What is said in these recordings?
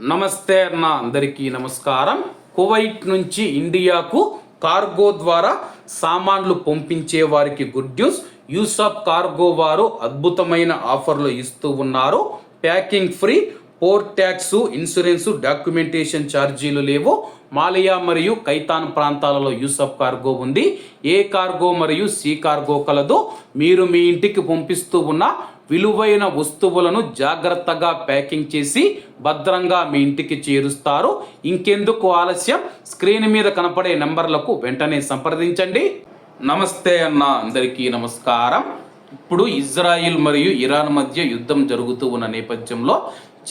నమస్తే అన్న అందరికీ నమస్కారం. కువైట్ నుంచి ఇండియాకు కార్గో ద్వారా సామాన్లు పంపించే వారికి గుడ్ న్యూస్. యూసఫ్ కార్గో వారు అద్భుతమైన ఆఫర్లు ఇస్తూ ఉన్నారు. Packing free port tax insurance documentation ఛార్జీలు లేవు. మాలియా మరియు కైతాన్ ప్రాంతాలలో యూసఫ్ కార్గో ఉంది. ఏ కార్గో మరియు సి కార్గో కలదు. మీరు మీ ఇంటికి పంపిస్తూ ఉన్న విలువైన వస్తువులను జాగ్రత్తగా ప్యాకింగ్ చేసి భద్రంగా మీ ఇంటికి చేరుస్తారు. ఇంకెందుకు ఆలస్యం? స్క్రీన్ మీద కనపడే నెంబర్లకు వెంటనే సంప్రదించండి. నమస్తే అన్న అందరికీ నమస్కారం. ఇప్పుడు ఇజ్రాయిల్ మరియు ఇరాన్ మధ్య యుద్ధం జరుగుతూ ఉన్న నేపథ్యంలో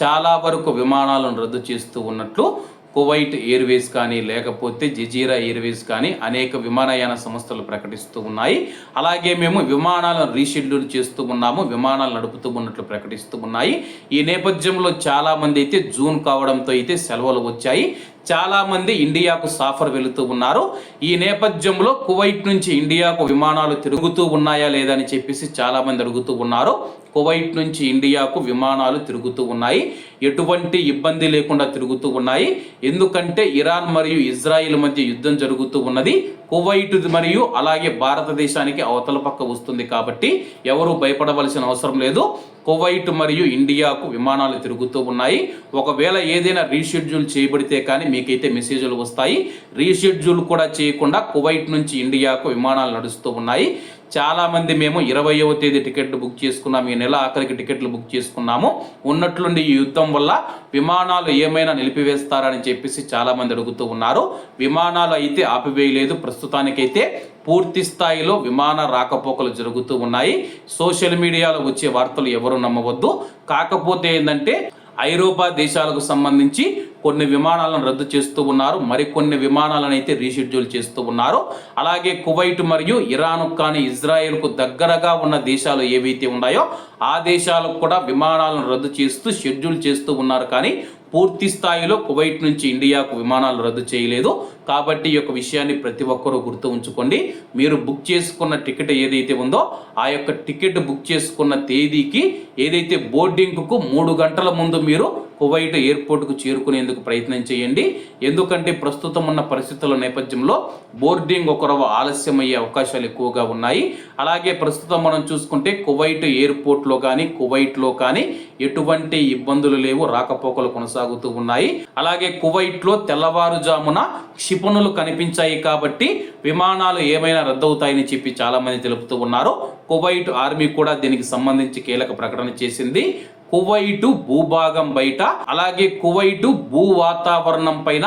చాలా వరకు విమానాలను రద్దు చేస్తూ ఉన్నట్లు కువైట్ ఎయిర్వేస్ కానీ లేకపోతే జజీరా ఎయిర్వేస్ కానీ అనేక విమానయాన సంస్థలు ప్రకటిస్తూ ఉన్నాయి. అలాగే మేము విమానాలను రీషెడ్యూల్ చేస్తూ ఉన్నాము విమానాలు నడుపుతూ ఉన్నట్లు ప్రకటిస్తూ ఉన్నాయి. ఈ నేపథ్యంలో చాలా మంది అయితే జూన్ కావడంతో అయితే సెలవులు వచ్చాయి. చాలామంది ఇండియాకు సాఫర్ వెళుతూ ఉన్నారు. ఈ నేపథ్యంలో కువైట్ నుంచి ఇండియాకు విమానాలు తిరుగుతూ ఉన్నాయా లేదా అని చెప్పేసి చాలామంది అడుగుతూ ఉన్నారు. కువైట్ నుంచి ఇండియాకు విమానాలు తిరుగుతూ ఉన్నాయి. ఎటువంటి ఇబ్బంది లేకుండా తిరుగుతూ ఉన్నాయి. ఎందుకంటే ఇరాన్ మరియు ఇజ్రాయిల్ మధ్య యుద్ధం జరుగుతూ ఉన్నది. కువైట్ మరియు అలాగే భారతదేశానికి అవతల పక్క వస్తుంది కాబట్టి ఎవరు భయపడవలసిన అవసరం లేదు. కువైట్ మరియు ఇండియాకు విమానాలు తిరుగుతూ ఉన్నాయి. ఒకవేళ ఏదైనా రీషెడ్యూల్ చేయబడితే కానీ మీకైతే మెసేజ్లు వస్తాయి. రీషెడ్యూల్ కూడా చేయకుండా కువైట్ నుంచి ఇండియాకు విమానాలు నడుస్తూ ఉన్నాయి. చాలామంది మేము ఇరవయవ తేదీ టికెట్లు బుక్ చేసుకున్నాము. ఈ నెల ఆఖరికి టికెట్లు బుక్ చేసుకున్నాము. ఉన్నట్లుండి ఈ యుద్ధం వల్ల విమానాలు ఏమైనా నిలిపివేస్తారని చెప్పేసి చాలామంది అడుగుతూ ఉన్నారు. విమానాలు అయితే ఆపివేయలేదు. ప్రస్తుతానికైతే పూర్తి స్థాయిలో విమాన రాకపోకలు జరుగుతూ ఉన్నాయి. సోషల్ మీడియాలో వచ్చే వార్తలు ఎవరు నమ్మవద్దు. కాకపోతే ఏంటంటే ఐరోపా దేశాలకు సంబంధించి కొన్ని విమానాలను రద్దు చేస్తూ ఉన్నారు. మరికొన్ని విమానాలను అయితే రీషెడ్యూల్ చేస్తూ ఉన్నారు. అలాగే కువైట్ మరియు ఇరాన్ కానీ ఇజ్రాయెల్కు దగ్గరగా ఉన్న దేశాలు ఏవైతే ఉన్నాయో ఆ దేశాలకు కూడా విమానాలను రద్దు చేస్తూ షెడ్యూల్ చేస్తూ ఉన్నారు. కానీ పూర్తి స్థాయిలో కువైట్ నుంచి ఇండియాకు విమానాలు రద్దు చేయలేదు. కాబట్టి ఈ యొక్క విషయాన్ని ప్రతి ఒక్కరూ గుర్తు ఉంచుకోండి. మీరు బుక్ చేసుకున్న టికెట్ ఏదైతే ఉందో ఆ యొక్క టికెట్ బుక్ చేసుకున్న తేదీకి ఏదైతే బోర్డింగ్కు మూడు గంటల ముందు మీరు కువైట్ ఎయిర్పోర్ట్కు చేరుకునేందుకు ప్రయత్నం చేయండి. ఎందుకంటే ప్రస్తుతం ఉన్న పరిస్థితుల నేపథ్యంలో బోర్డింగ్ ఒకరవ ఆలస్యమయ్యే అవకాశాలు ఎక్కువగా ఉన్నాయి. అలాగే ప్రస్తుతం మనం చూసుకుంటే కువైట్ ఎయిర్పోర్ట్లో కానీ కువైట్లో కానీ ఎటువంటి ఇబ్బందులు లేవు రాకపోకలు కొనసాగుతూ ఉన్నాయి. అలాగే కువైట్లో తెల్లవారుజామున క్షిపణులు కనిపించాయి కాబట్టి విమానాలు ఏమైనా రద్దవుతాయని చెప్పి చాలామంది తెలుపుతూ ఉన్నారు. కువైట్ ఆర్మీ కూడా దీనికి సంబంధించి కీలక ప్రకటన చేసింది. కువైటు భూభాగం బయట అలాగే కువైటు భూ వాతావరణం పైన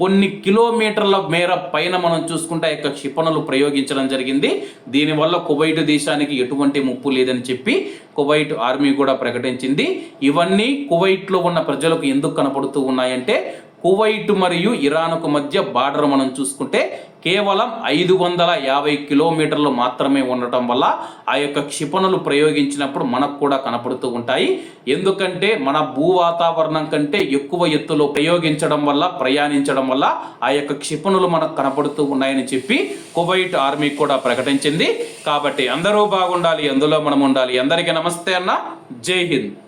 కొన్ని కిలోమీటర్ల మేర పైన మనం చూసుకుంటే ఆ యొక్క క్షిపణులు ప్రయోగించడం జరిగింది. దీనివల్ల కువైట్ దేశానికి ఎటువంటి ముప్పు లేదని చెప్పి కువైట్ ఆర్మీ కూడా ప్రకటించింది. ఇవన్నీ కువైట్లో ఉన్న ప్రజలకు ఎందుకు కనపడుతూ ఉన్నాయంటే కువైట్ మరియు ఇరాన్కు మధ్య బార్డర్ మనం చూసుకుంటే కేవలం ఐదు వందల యాభై కిలోమీటర్లు మాత్రమే ఉండటం వల్ల ఆ యొక్క క్షిపణులు ప్రయోగించినప్పుడు మనకు కూడా కనపడుతూ ఉంటాయి. ఎందుకంటే మన భూ వాతావరణం కంటే ఎక్కువ ఎత్తులో ప్రయోగించడం వల్ల ప్రయాణించడం వల్ల ఆ యొక్క క్షిపణులు మనకు కనపడుతూ ఉన్నాయని చెప్పి కువైట్ ఆర్మీ కూడా ప్రకటించింది. కాబట్టి అందరూ బాగుండాలి అందులో మనం ఉండాలి. అందరికీ నమస్తే అన్న. జై హింద్.